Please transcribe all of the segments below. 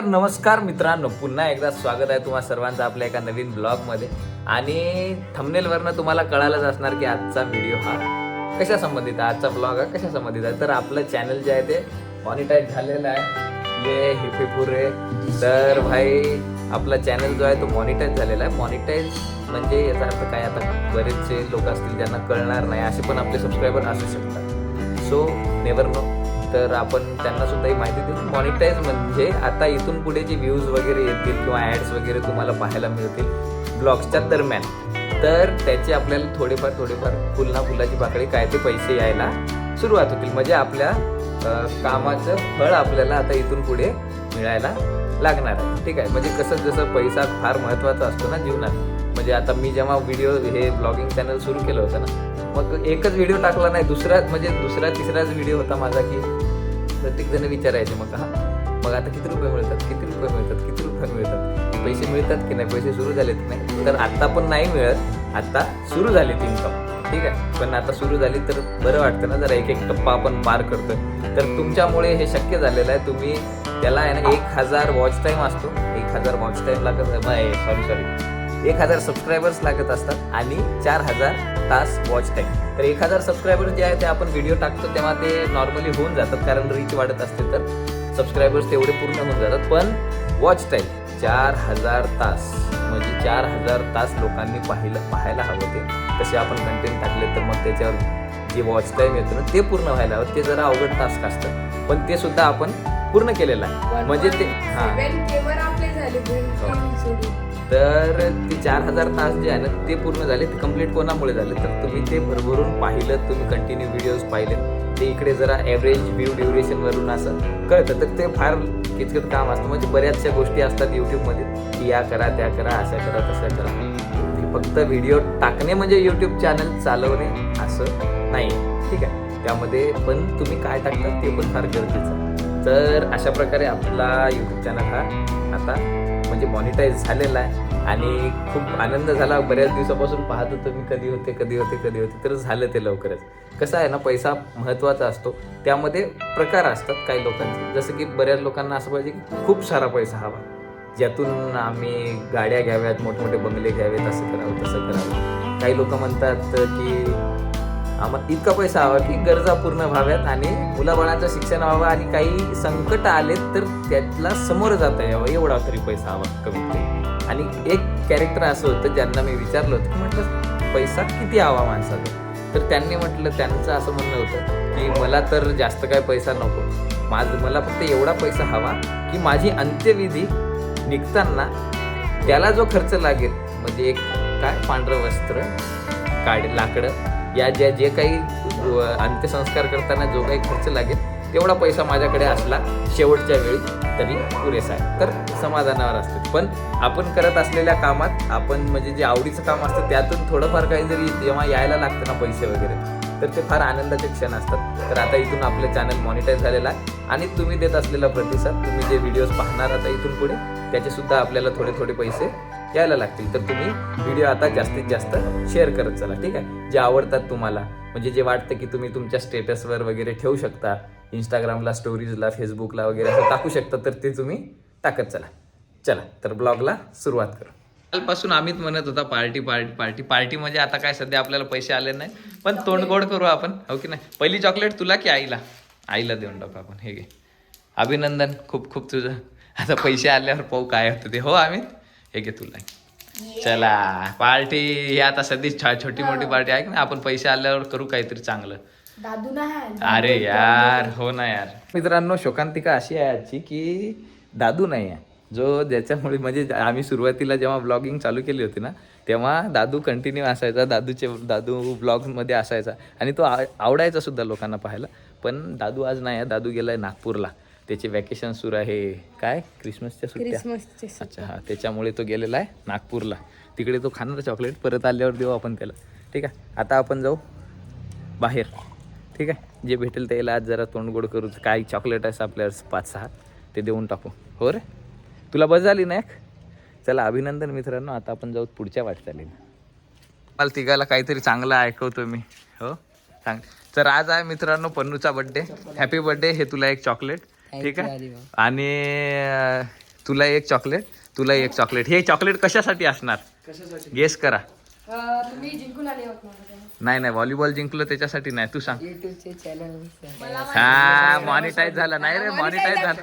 नमस्कार नमस्कार मित्रांनो. पुन्हा एकदा स्वागत आहे तुम्हा सर्वांचं आपल्या एका नवीन ब्लॉगमध्ये. आणि थंबनेलवरनं तुम्हाला कळालंच असणार की आजचा व्हिडिओ हा कशा संबंधित आहे? आजचा ब्लॉग हा कशा संबंधित आहे? तर आपलं चॅनल जे आहे ते मॉनिटाईज झालेलं आहे. ये हिफेपुरे तर भाई आपला चॅनल जो आहे तो मॉनिटाईज झालेला आहे. मॉनिटाईज म्हणजे याचा अर्थ काय? आता बरेचसे लोक असतील ज्यांना कळणार नाही असे पण आपले सबस्क्रायबर असू शकतात. सो नेवर नो तर आपण त्यांना सुद्धा ही माहिती देऊ मॉनिटाईज म्हणजे आता इथून पुढे जे व्ह्यूज वगैरे येतील किंवा ॲड्स वगैरे तुम्हाला पाहायला मिळतील ब्लॉग्सच्या दरम्यान तर त्याचे आपल्याला थोडेफार थोडेफार फुलना फुलाची पाकळी काय ते पैसे यायला सुरुवात होतील. म्हणजे आपल्या कामाचं फळ आपल्याला आता इथून पुढे मिळायला लागणार आहे. ठीक आहे? म्हणजे कसं जसं पैसा फार महत्त्वाचा असतो ना जीवनात म्हणजे आता मी जेव्हा व्हिडिओ हे ब्लॉगिंग चॅनल सुरू केलं होतं ना मग एकच व्हिडिओ टाकला नाही दुसरा म्हणजे दुसरा तिसराच व्हिडिओ होता माझा की प्रत्येक जण विचारायचे मग हा मग आता किती रुपये मिळतात किती रुपये मिळतात किती रुपये मिळतात पैसे मिळतात की नाही पैसे सुरू झालेत की नाही? तर आता पण नाही मिळत आता सुरू झालेत इन्कम ठीक आहे? पण आता सुरू झाली तर बरं वाटतं ना जरा एक एक टप्पा आपण पार करतोय. तर तुमच्यामुळे हे शक्य झालेलं आहे तुम्ही त्याला आहे ना एक हजार वॉच टाईम असतो. एक हजार वॉच टाईम लागत सॉरी सॉरी एक हजार सबस्क्रायबर्स लागत असतात आणि चार हजार तास वॉच टाईम तर एक हजार सबस्क्रायबर जे आहे ते आपण व्हिडिओ टाकतो तेव्हा ते नॉर्मली होऊन जातात. कारण रीच वाढत असते तर सबस्क्रायबर्स तेवढे पूर्ण होऊन जातात. पण वॉच टाईम चार हजार तास. म्हणजे चार हजार तास लोकांनी पाहिलं पाहायला हवं ते. तसे आपण कंटेंट टाकले तर मग त्याच्यावर जे वॉच टाईम येतं ना ते पूर्ण व्हायला हवं. ते जरा अवघड टास्क असतं. पण ते सुद्धा आपण पूर्ण केलेलं आहे. म्हणजे ते हां. तर ते चार हजार तास जे आहे ना ते पूर्ण झाले ते कंप्लीट कोणामुळे झाले? तर तुम्ही ते भरभरून पाहिलं तुम्ही कंटिन्यू व्हिडिओज पाहिले. ते इकडे जरा ॲव्हरेज व्ह्यू ड्युरेशनवरून असं कळतं. तर ते फार किचकट काम असतं. म्हणजे बऱ्याचशा गोष्टी असतात यूट्यूबमध्ये की या करा त्या करा अशा करा तशा करा. फक्त व्हिडिओ टाकणे म्हणजे यूट्यूब चॅनल चालवणे असं नाही. ठीक आहे. त्यामध्ये पण तुम्ही काय टाकता ते पण फार गरजेचं तर अशा प्रकारे आपला यूट्यूब चॅनल हा आता म्हणजे मॉनिटाईज झालेला आहे. आणि खूप आनंद झाला. बऱ्याच दिवसापासून पाहत होतो मी कधी होते कधी होते कधी होते. तर झालं ते लवकरच. कसं आहे ना पैसा महत्त्वाचा असतो. त्यामध्ये प्रकार असतात काही लोकांचे. जसं की बऱ्याच लोकांना असं पाहिजे की खूप सारा पैसा हवा. ज्यातून आम्ही गाड्या घ्याव्यात मोठमोठे बंगले घ्यावेत असं करावं तसं करावं. काही लोक म्हणतात की आम्हाला इतका पैसा हवा की गरजा पूर्ण व्हाव्यात आणि मुलाबाळांचं शिक्षण व्हावं आणि काही संकट आले तर त्यातला समोर जाता यावं एवढा तरी पैसा हवा कमीत कमी. आणि एक कॅरेक्टर असं होतं ज्यांना मी विचारलं होतं की म्हटलं पैसा किती हवा माणसाचा तर त्यांनी म्हटलं त्यांचं असं म्हणणं होतं की मला तर जास्त काय पैसा नको. माझ मला फक्त एवढा पैसा हवा की माझी अंत्यविधी निघताना त्याला जो खर्च लागेल म्हणजे एक काय पांढरं वस्त्र काढ लाकडं या ज्या जे काही अंत्यसंस्कार करताना जो काही खर्च लागेल तेवढा पैसा माझ्याकडे असला शेवटच्या वेळी तरी पुरेसा आहे. तर समाधानावर असतं. पण आपण करत असलेल्या कामात आपण म्हणजे जे आवडीचं काम असतं त्यातून थोडंफार काही जरी जेव्हा यायला लागतं ना पैसे वगैरे तर ते फार आनंदाचे क्षण असतात. तर आता इथून आपलं चॅनल मॉनिटाईज झालेलं आहे आणि तुम्ही देत असलेला प्रतिसाद तुम्ही जे व्हिडिओज पाहणार आता इथून पुढे त्याचेसुद्धा आपल्याला थोडे थोडे पैसे यायला लागतील. तर तुम्ही व्हिडिओ आता जास्तीत जास्त शेअर करत चला ठीक आहे? जे आवडतात तुम्हाला. म्हणजे जे वाटतं की तुम्ही तुमच्या स्टेटसवर वगैरे ठेवू शकता इंस्टाग्रामला स्टोरीजला फेसबुकला वगैरे असं टाकू शकता तर ते तुम्ही टाकत चला. चला तर ब्लॉगला सुरुवात करू. कालपासून अमित म्हणत होता पार्टी पार्टी पार्टी. पार्टी म्हणजे आता काय सध्या आपल्याला पैसे आले नाही पण तोंड गोड करू आपण हो की नाही? पहिली चॉकलेट तुला की आईला? आईला देऊन टाकू आपण हे घे. अभिनंदन खूप खूप तुझं. आता पैसे आल्यावर पाहू काय होतं ते. हो अमित? हे घे तुला चला पार्टी ही आता सध्या छा- छोटी मोठी पार्टी आहे की नाही? आपण पैसे आल्यावर करू काहीतरी चांगलं. दादू ना अरे यार हो ना यार. मित्रांनो शोकांतिका अशी आहे आजची की दादू नाही आहे. जो ज्याच्यामुळे म्हणजे आम्ही सुरुवातीला जेव्हा ब्लॉगिंग चालू केली होती ना तेव्हा दादू कंटिन्यू असायचा दादूचे दादू ब्लॉगमध्ये असायचा. आणि तो आवडायचा सुद्धा लोकांना पाहायला. पण दादू आज नाही आहे. दादू गेलाय नागपूरला. त्याचे वॅकेशन सुरू आहे. काय? क्रिसमसच्या सुट्ट्या? क्रिसमसचे अच्छा हा त्याच्यामुळे तो गेलेला आहे नागपूरला. तिकडे तो खाणार चॉकलेट परत आल्यावर देऊ आपण त्याला. ठीक आहे? आता आपण जाऊ बाहेर. ठीक आहे? जे भेटेल त्याला आज जरा तोंडगोड करू. काय चॉकलेट आहे आपल्याला पाच सहा ते देऊन टाकू. हो रे? तुला बस झाली ना एक? चला अभिनंदन मित्रांनो. आता आपण जाऊ पुढच्या वाटचालीनं मला तिघाला काहीतरी चांगलं ऐकवतो मी. हो? सांग तर आज आहे मित्रांनो पन्नूचा बड्डे हॅपी बड्डे हे तुला एक चॉकलेट ठीक आहे? आणि तुला एक चॉकलेट तुला एक चॉकलेट. हे चॉकलेट कशासाठी असणार? कशासाठी? गेस करा. तुम्ही जिंकून आले होत नाही नाही व्हॉलीबॉल जिंकलो त्याच्यासाठी नाही. तू सांग. युट्यूबचे चॅनल हा मॉनिटाईज झाला. नाही रे मॉनिटाईज झाला.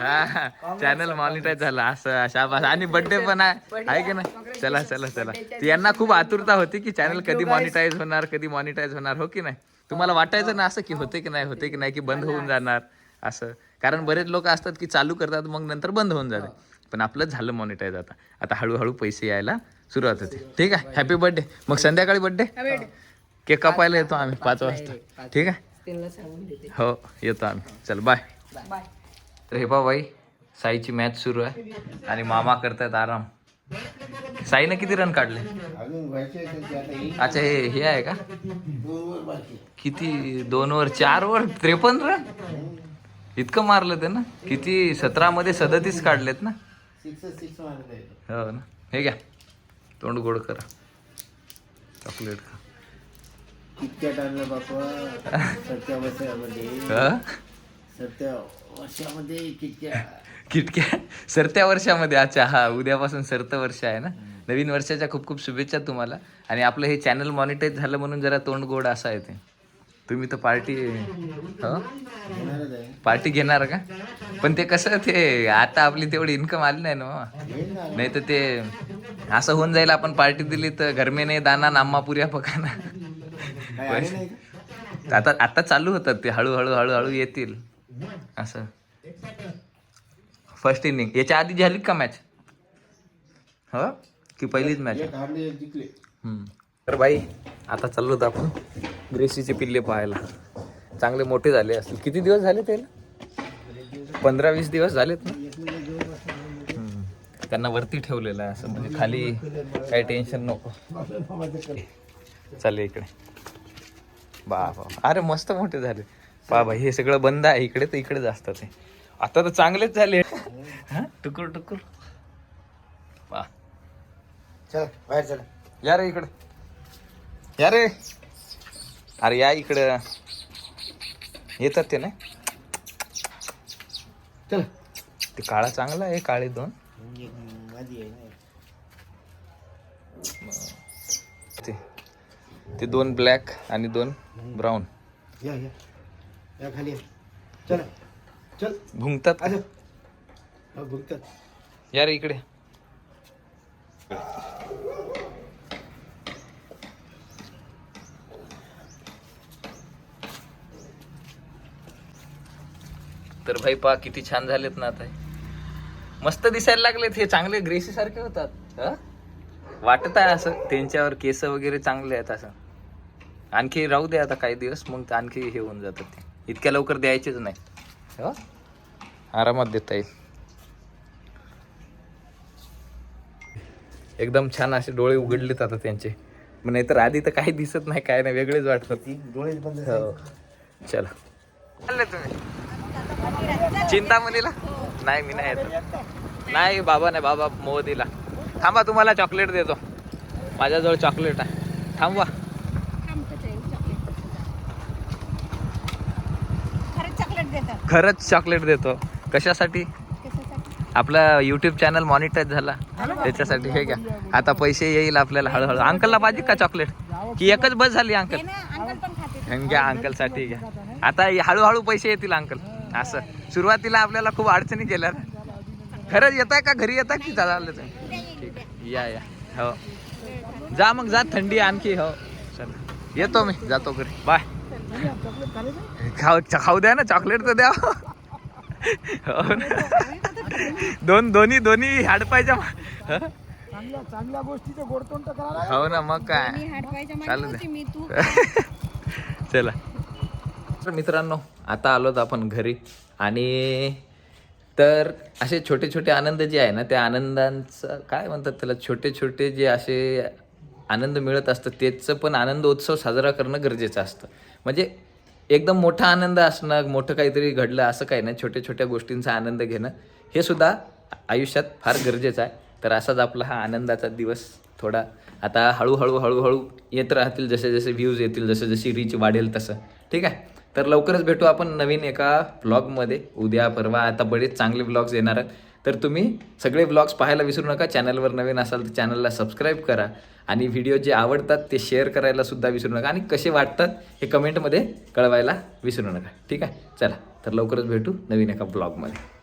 हा चॅनल मॉनिटाईज झाला. असं शाबास आणि बर्थडे पण आहे. आहे की नाही? चला चला चला. ती यांना खूप आतुरता होती की चॅनल कधी मॉनिटाईज होणार कधी मॉनिटाईज होणार हो की नाही? तुम्हाला वाटायचं ना असं की होते की नाही होते की नाही की बंद होऊन जाणार असं. कारण बरेच लोक असतात की चालू करतात मग नंतर बंद होऊन जाते. पण आपलं झालं मॉनिटाईज आता. आता हळूहळू पैसे यायला सुरुवात होते ठीक आहे? हॅपी बर्थडे मग संध्याकाळी बर्थडे केक कापायला येतो आम्ही पाच वाजता. ठीक आहे? हो येतो आम्ही. चल बाय बाय तर हे बाई साईची मॅच सुरू आहे आणि मामा करतायत आराम. साईनं किती रन काढले? अच्छा हे हे आहे का? किती दोन वर चार वर त्रेपन्न रन इतकं मारलं ते ना किती सतरा मध्ये सदतीस काढलेत ना? हो ना. हे घ्या. तोंड गोड करा. चॉकलेट खा. कितक्यात आणलं बापा सत्या वर्षामध्ये? सत्या वर्षामध्ये कितक्या? किटक्या सरत्या वर्षामध्ये अच्छा हा उद्यापासून सरतं वर्ष आहे ना? नवीन वर्षाच्या खूप खूप शुभेच्छा तुम्हाला. आणि आपलं हे चॅनल मॉनिटाईज झालं म्हणून जरा तोंड गोड असं आहे ते तुम्ही तर पार्टी हो? पार्टी घेणार का? पण ते कसं ते आता आपली तेवढी इन्कम आली नाही ना ना नाही तर ते असं होऊन जाईल आपण पार्टी दिली तर घरमे नाही दाना नाम्मा पुऱ्या पकाना. आता आता चालू होतात ते हळूहळू हळूहळू येतील. असं. फर्स्ट इनिंग याच्या आधी झाली का मॅच हो? की पहिलीच मॅच तर बाई आता चाललो होतो आपण ग्रेसीचे पिल्ले पाहायला. चांगले मोठे झाले असतील. किती दिवस झाले त्याला? पंधरा वीस दिवस झालेत ना. त्यांना वरती ठेवलेलं आहे असं म्हणजे खाली काही टेन्शन नको. चालेल इकडे. बा बा अरे मस्त मोठे झाले. भाई हे सगळं बंद आहे इकडे तर इकडेच असतात ते. आता तर चांगलेच झाले. हा? टुकुर टुकुर. चल बाहेर चला. या रे इकडे. या रे. अरे या इकडं. येतात ते ना? चल. ते काळा चांगला आहे काळे दोन. ते ते दोन ब्लॅक आणि दोन ब्राऊन या या. या खाली. चला. चल. भुंकतात. भुगतात या रे इकडे. तर भाई पा किती छान झालेत ना आता हे. मस्त दिसायला लागलेत हे चांगले ग्रेसी सारखे होतात हं? वाटत आहे असं त्यांच्यावर केस वगैरे चांगले आहेत असं. आणखी राहू दे आता काही दिवस मग ते आणखी हे होऊन जातात ते. इतक्या लवकर द्यायचेच नाही हो? आरामात देता येईल. एकदम छान असे डोळे उघडलेत आता त्यांचे. मग नाहीतर आधी तर काही दिसत नाही काय नाही वेगळेच वाटतात. डोळेच बंद हो. चला. चालले तुम्ही. चिंतामणीला? नाही मी नाही येत. नाही बाबा नाही बाबा मोदीला. थांबा तुम्हाला चॉकलेट देतो. माझ्याजवळ चॉकलेट आहे. थांबवा. खरंच चॉकलेट देतो. कशासाठी? आपला युट्यूब चॅनल मॉनिटाईज झाला. त्याच्यासाठी हे घ्या. आता पैसे येईल आपल्याला हळूहळू. अंकलला पाहिजे का चॉकलेट की एकच बस झाली अंकल? घ्या अंकलसाठी घ्या. आता हळूहळू पैसे येतील अंकल. असं. सुरुवातीला आपल्याला खूप अडचणी केल्या ना. खरंच येत आहे का घरी येतात की चाललं ठीक आहे. या या. हो. जा मग जा. थंडी आणखी हो. चला. येतो मी जातो घरी. बाय. खाऊ खाऊ द्या ना चॉकलेट तर द्या. हो. दोन दोन्ही दोन्ही हाडपायच्या हं? हो ना मग काय? चालू मागे दे. होती मी तू चला. तर मित्रांनो आता आलोत आपण घरी. आणि तर असे छोटे छोटे आनंद जे आहे ना त्या आनंदांचं काय म्हणतात त्याला? छोटे छोटे जे असे आनंद मिळत असतं त्याचं पण आनंद उत्सव साजरा करणं गरजेचं असतं. म्हणजे एकदम मोठा आनंद असणं मोठं काहीतरी घडलं असं काही नाही. छोट्या छोट्या गोष्टींचा आनंद घेणं हे सुद्धा आयुष्यात फार गरजेचं आहे. तर असाच आपला हा आनंदाचा दिवस थोडा. आता हळूहळू हळूहळू येत राहतील जसे जसे व्ह्यूज येतील जसे जशी रीच वाढेल तसं. ठीक आहे? तर लवकरच भेटू आपण नवीन एका ब्लॉगमध्ये उद्या परवा आता बरेच चांगले ब्लॉग्स येणार आहेत. तर तुम्ही सगळे ब्लॉग्स पाहायला विसरू नका. चॅनलवर नवीन असाल तर चॅनलला सबस्क्राईब करा. आणि व्हिडिओ जे आवडतात ते शेअर करायला सुद्धा विसरू नका. आणि कसे वाटतात हे कमेंटमध्ये कळवायला विसरू नका. ठीक आहे? चला तर लवकरच भेटू नवीन एका ब्लॉगमध्ये